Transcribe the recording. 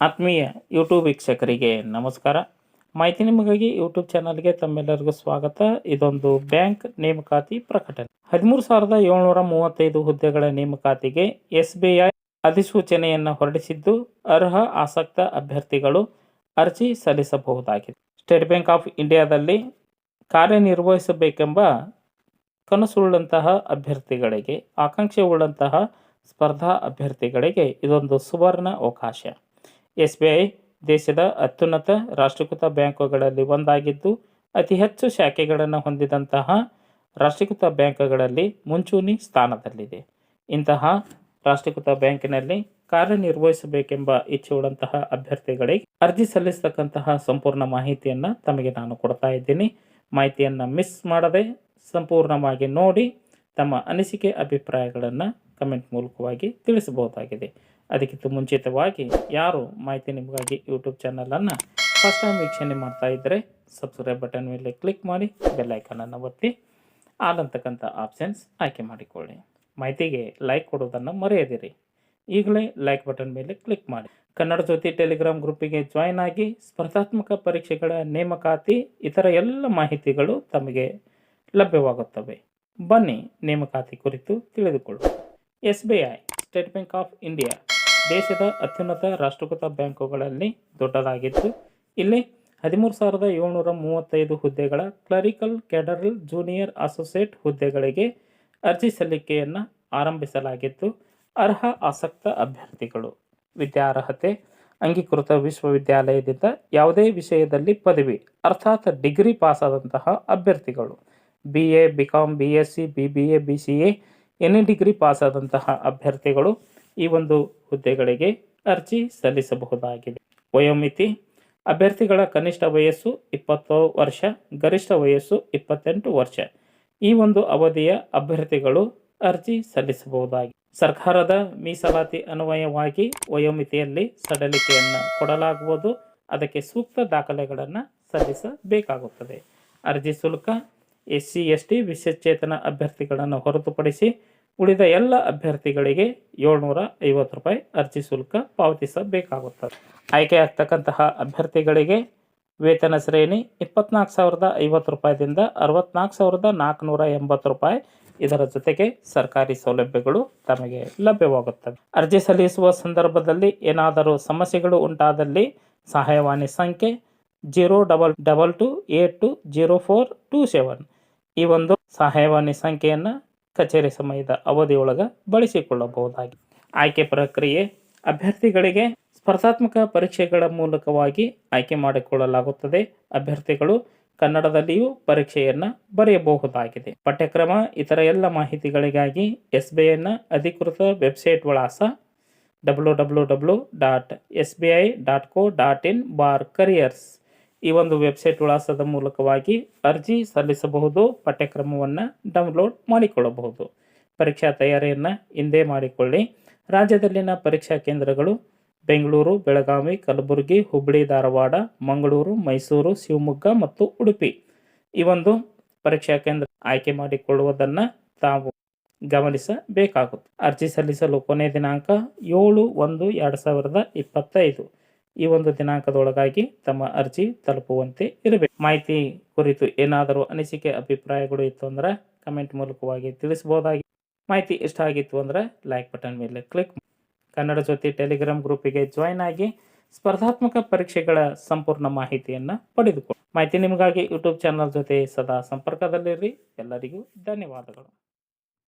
ಆತ್ಮೀಯ ಯೂಟ್ಯೂಬ್ ವೀಕ್ಷಕರಿಗೆ ನಮಸ್ಕಾರ. ಮಾಹಿತಿ ನಿಮಗಾಗಿ ಯೂಟ್ಯೂಬ್ ಚಾನಲ್ಗೆ ತಮ್ಮೆಲ್ಲರಿಗೂ ಸ್ವಾಗತ. ಇದೊಂದು ಬ್ಯಾಂಕ್ ನೇಮಕಾತಿ ಪ್ರಕಟಣೆ. ಹದಿಮೂರು ಸಾವಿರದ ಏಳ್ನೂರ ಮೂವತ್ತೈದು ಹುದ್ದೆಗಳ ನೇಮಕಾತಿಗೆ ಎಸ್ ಬಿ ಐ ಅಧಿಸೂಚನೆಯನ್ನು ಹೊರಡಿಸಿದ್ದು, ಅರ್ಹ, ಆಸಕ್ತ ಅಭ್ಯರ್ಥಿಗಳು ಅರ್ಜಿ ಸಲ್ಲಿಸಬಹುದಾಗಿದೆ. ಸ್ಟೇಟ್ ಬ್ಯಾಂಕ್ ಆಫ್ ಇಂಡಿಯಾದಲ್ಲಿ ಕಾರ್ಯನಿರ್ವಹಿಸಬೇಕೆಂಬ ಕನಸುಳ್ಳಂತಹ ಅಭ್ಯರ್ಥಿಗಳಿಗೆ ಆಕಾಂಕ್ಷೆ ಉಳ್ಳಂತಹ ಸ್ಪರ್ಧಾ ಅಭ್ಯರ್ಥಿಗಳಿಗೆ ಇದೊಂದು ಸುವರ್ಣ ಅವಕಾಶ. ಎಸ್ ಬಿ ಐ ದೇಶದ ಅತ್ಯುನ್ನತ ರಾಷ್ಟ್ರೀಕೃತ ಬ್ಯಾಂಕುಗಳಲ್ಲಿ ಒಂದಾಗಿದ್ದು, ಅತಿ ಹೆಚ್ಚು ಶಾಖೆಗಳನ್ನು ಹೊಂದಿದಂತಹ ರಾಷ್ಟ್ರೀಕೃತ ಬ್ಯಾಂಕುಗಳಲ್ಲಿ ಮುಂಚೂಣಿ ಸ್ಥಾನದಲ್ಲಿದೆ. ಇಂತಹ ರಾಷ್ಟ್ರೀಕೃತ ಬ್ಯಾಂಕಿನಲ್ಲಿ ಕಾರ್ಯನಿರ್ವಹಿಸಬೇಕೆಂಬ ಇಚ್ಛೆಯುಳ್ಳಂತಹ ಅಭ್ಯರ್ಥಿಗಳಿಗೆ ಅರ್ಜಿ ಸಲ್ಲಿಸತಕ್ಕಂತಹ ಸಂಪೂರ್ಣ ಮಾಹಿತಿಯನ್ನು ತಮಗೆ ನಾನು ಕೊಡ್ತಾ ಇದ್ದೀನಿ. ಮಾಹಿತಿಯನ್ನು ಮಿಸ್ ಮಾಡದೆ ಸಂಪೂರ್ಣವಾಗಿ ನೋಡಿ ತಮ್ಮ ಅನಿಸಿಕೆ, ಅಭಿಪ್ರಾಯಗಳನ್ನು ಕಮೆಂಟ್ ಮೂಲಕವಾಗಿ ತಿಳಿಸಬಹುದಾಗಿದೆ. ಅದಕ್ಕಿಂತ ಮುಂಚಿತವಾಗಿ ಯಾರು ಮಾಹಿತಿ ನಿಮಗಾಗಿ ಯೂಟ್ಯೂಬ್ ಚಾನಲನ್ನು ಫಸ್ಟ್ ಟೈಮ್ ವೀಕ್ಷಣೆ ಮಾಡ್ತಾ ಇದ್ದರೆ ಸಬ್ಸ್ಕ್ರೈಬ್ ಬಟನ್ ಮೇಲೆ ಕ್ಲಿಕ್ ಮಾಡಿ ಬೆಲ್ಲೈಕನನ್ನು ಒತ್ತಿ ಆಲ್ ಆಪ್ಷನ್ಸ್ ಆಯ್ಕೆ ಮಾಡಿಕೊಳ್ಳಿ. ಮಾಹಿತಿಗೆ ಲೈಕ್ ಕೊಡೋದನ್ನು ಮರೆಯದಿರಿ. ಈಗಲೇ ಲೈಕ್ ಬಟನ್ ಮೇಲೆ ಕ್ಲಿಕ್ ಮಾಡಿ. ಕನ್ನಡ ಜ್ಯೋತಿ ಟೆಲಿಗ್ರಾಮ್ ಗ್ರೂಪಿಗೆ ಜಾಯ್ನ್ ಆಗಿ ಸ್ಪರ್ಧಾತ್ಮಕ ಪರೀಕ್ಷೆಗಳ ನೇಮಕಾತಿ, ಇತರ ಎಲ್ಲ ಮಾಹಿತಿಗಳು ತಮಗೆ ಲಭ್ಯವಾಗುತ್ತವೆ. ಬನ್ನಿ ನೇಮಕಾತಿ ಕುರಿತು ತಿಳಿದುಕೊಳ್ಳಿ S B I State Bank of India ದೇಶದ ಅತ್ಯುನ್ನತ ರಾಷ್ಟ್ರೀಕೃತ ಬ್ಯಾಂಕುಗಳಲ್ಲಿ ದೊಡ್ಡದಾಗಿತ್ತು ಇಲ್ಲಿ ಹದಿಮೂರು ಸಾವಿರದ ಏಳ್ನೂರ ಮೂವತ್ತೈದು ಹುದ್ದೆಗಳ ಕ್ಲರಿಕಲ್ ಕ್ಯಾಡರಲ್ ಜೂನಿಯರ್ ಅಸೋಸಿಯೇಟ್ ಹುದ್ದೆಗಳಿಗೆ ಅರ್ಜಿ ಸಲ್ಲಿಕೆಯನ್ನು ಆರಂಭಿಸಲಾಗಿತ್ತು ಅರ್ಹ ಆಸಕ್ತ ಅಭ್ಯರ್ಥಿಗಳು. ವಿದ್ಯಾರ್ಹತೆ, ಅಂಗೀಕೃತ ವಿಶ್ವವಿದ್ಯಾಲಯದಿಂದ ಯಾವುದೇ ವಿಷಯದಲ್ಲಿ ಪದವಿ, ಅರ್ಥಾತ್ ಡಿಗ್ರಿ ಪಾಸಾದಂತಹ ಅಭ್ಯರ್ಥಿಗಳು. B A B com B S C B B A B C A any degree ಪಾಸಾದಂತಹ ಅಭ್ಯರ್ಥಿಗಳು. ಈ ಒಂದು ಹುದ್ದೆಗಳಿಗೆ ಅರ್ಜಿ ಸಲ್ಲಿಸಬಹುದಾಗಿದೆ. ವಯೋಮಿತಿ, ಅಭ್ಯರ್ಥಿಗಳ ಕನಿಷ್ಠ ವಯಸ್ಸು ಇಪ್ಪತ್ತು ವರ್ಷ, ಗರಿಷ್ಠ ವಯಸ್ಸು ಇಪ್ಪತ್ತೆಂಟು ವರ್ಷ. ಈ ಒಂದು ಅವಧಿಯ ಅಭ್ಯರ್ಥಿಗಳು ಅರ್ಜಿ ಸಲ್ಲಿಸಬಹುದಾಗಿದೆ. ಸರ್ಕಾರದ ಮೀಸಲಾತಿ ಅನ್ವಯವಾಗಿ ವಯೋಮಿತಿಯಲ್ಲಿ ಸಡಲಿಕೆಯನ್ನು ಕೊಡಲಾಗುವುದು. ಅದಕ್ಕೆ ಸೂಕ್ತ ದಾಖಲೆಗಳನ್ನು ಸಲ್ಲಿಸಬೇಕಾಗುತ್ತದೆ. ಅರ್ಜಿ ಶುಲ್ಕ ಎಸ್ ಸಿ ಎಸ್ ಟಿ ವಿಶೇಷಚೇತನ ಅಭ್ಯರ್ಥಿಗಳನ್ನು ಹೊರತುಪಡಿಸಿ ಉಳಿದ ಎಲ್ಲ ಅಭ್ಯರ್ಥಿಗಳಿಗೆ ಏಳ್ನೂರ ಐವತ್ತು ರೂಪಾಯಿ ಅರ್ಜಿ ಶುಲ್ಕ ಪಾವತಿಸಬೇಕಾಗುತ್ತದೆ. ಆಯ್ಕೆ ಆಗ್ತಕ್ಕಂತಹ ಅಭ್ಯರ್ಥಿಗಳಿಗೆ ವೇತನ ಶ್ರೇಣಿ ಇಪ್ಪತ್ನಾಲ್ಕು ಸಾವಿರದ ಐವತ್ತು ರೂಪಾಯಿದಿಂದ ಅರವತ್ನಾಲ್ಕು ಸಾವಿರದ ನಾಲ್ಕುನೂರ ಎಂಬತ್ತು ರೂಪಾಯಿ. ಇದರ ಜೊತೆಗೆ ಸರ್ಕಾರಿ ಸೌಲಭ್ಯಗಳು ತಮಗೆ ಲಭ್ಯವಾಗುತ್ತವೆ. ಅರ್ಜಿ ಸಲ್ಲಿಸುವ ಸಂದರ್ಭದಲ್ಲಿ ಏನಾದರೂ ಸಮಸ್ಯೆಗಳು ಉಂಟಾದಲ್ಲಿ ಸಹಾಯವಾಣಿ ಸಂಖ್ಯೆ zero double double two eight two zero four two seven. ಈ ಒಂದು ಸಹಾಯವಾಣಿ ಸಂಖ್ಯೆಯನ್ನು ಕಚೇರಿ ಸಮಯದ ಅವಧಿಯೊಳಗೆ ಬಳಸಿಕೊಳ್ಳಬಹುದಾಗಿದೆ ಆಯ್ಕೆ ಪ್ರಕ್ರಿಯೆ ಅಭ್ಯರ್ಥಿಗಳಿಗೆ ಸ್ಪರ್ಧಾತ್ಮಕ ಪರೀಕ್ಷೆಗಳ ಮೂಲಕವಾಗಿ ಆಯ್ಕೆ ಮಾಡಿಕೊಳ್ಳಲಾಗುತ್ತದೆ. ಅಭ್ಯರ್ಥಿಗಳು ಕನ್ನಡದಲ್ಲಿಯೂ ಪರೀಕ್ಷೆಯನ್ನು ಬರೆಯಬಹುದಾಗಿದೆ. ಪಠ್ಯಕ್ರಮ, ಇತರ ಎಲ್ಲ ಮಾಹಿತಿಗಳಿಗಾಗಿ ಎಸ್ ಬಿ ಐನ ಅಧಿಕೃತ ವೆಬ್ಸೈಟ್ ವಿಳಾಸ W W W dot S B I dot co dot in bar careers. ಈ ಒಂದು ವೆಬ್ಸೈಟ್ ವಿಳಾಸದ ಮೂಲಕವಾಗಿ ಅರ್ಜಿ ಸಲ್ಲಿಸಬಹುದು, ಪಠ್ಯಕ್ರಮವನ್ನು ಡೌನ್ಲೋಡ್ ಮಾಡಿಕೊಳ್ಳಬಹುದು. ಪರೀಕ್ಷಾ ತಯಾರಿಯನ್ನು ಹಿಂದೆ ಮಾಡಿಕೊಳ್ಳಿ. ರಾಜ್ಯದಲ್ಲಿನ ಪರೀಕ್ಷಾ ಕೇಂದ್ರಗಳು ಬೆಂಗಳೂರು, ಬೆಳಗಾವಿ, ಕಲಬುರಗಿ, ಹುಬ್ಬಳ್ಳಿ, ಧಾರವಾಡ, ಮಂಗಳೂರು, ಮೈಸೂರು, ಶಿವಮೊಗ್ಗ ಮತ್ತು ಉಡುಪಿ. ಈ ಒಂದು ಪರೀಕ್ಷಾ ಕೇಂದ್ರ ಆಯ್ಕೆ ಮಾಡಿಕೊಳ್ಳುವುದನ್ನು ತಾವು ಗಮನಿಸಬೇಕಾಗುತ್ತೆ ಅರ್ಜಿ ಸಲ್ಲಿಸಲು ಕೊನೆಯ ದಿನಾಂಕ ಏಳು ಒಂದು ಎರಡು ಸಾವಿರದ ಇಪ್ಪತ್ತೈದು. ಈ ಒಂದು ದಿನಾಂಕದೊಳಗಾಗಿ ತಮ್ಮ ಅರ್ಜಿ ತಲುಪುವಂತೆ ಇರಬೇಕು. ಮಾಹಿತಿ ಕುರಿತು ಏನಾದರೂ ಅನಿಸಿಕೆ, ಅಭಿಪ್ರಾಯಗಳು ಇತ್ತು ಅಂದ್ರೆ ಕಮೆಂಟ್ ಮೂಲಕವಾಗಿ ತಿಳಿಸಬಹುದಾಗಿ. ಮಾಹಿತಿ ಇಷ್ಟ ಆಗಿತ್ತು ಅಂದ್ರೆ ಲೈಕ್ ಬಟನ್ ಮೇಲೆ ಕ್ಲಿಕ್ ಕನ್ನಡ ಜೊತೆ ಟೆಲಿಗ್ರಾಮ್ ಗ್ರೂಪಿಗೆ ಜಾಯ್ನ್ ಆಗಿ ಸ್ಪರ್ಧಾತ್ಮಕ ಪರೀಕ್ಷೆಗಳ ಸಂಪೂರ್ಣ ಮಾಹಿತಿಯನ್ನು ಪಡೆದುಕೊಳ್ಳಿ. ಮಾಹಿತಿ ನಿಮಗಾಗಿ ಯೂಟ್ಯೂಬ್ ಚಾನಲ್ ಜೊತೆ ಸದಾ ಸಂಪರ್ಕದಲ್ಲಿರಿ. ಎಲ್ಲರಿಗೂ ಧನ್ಯವಾದಗಳು.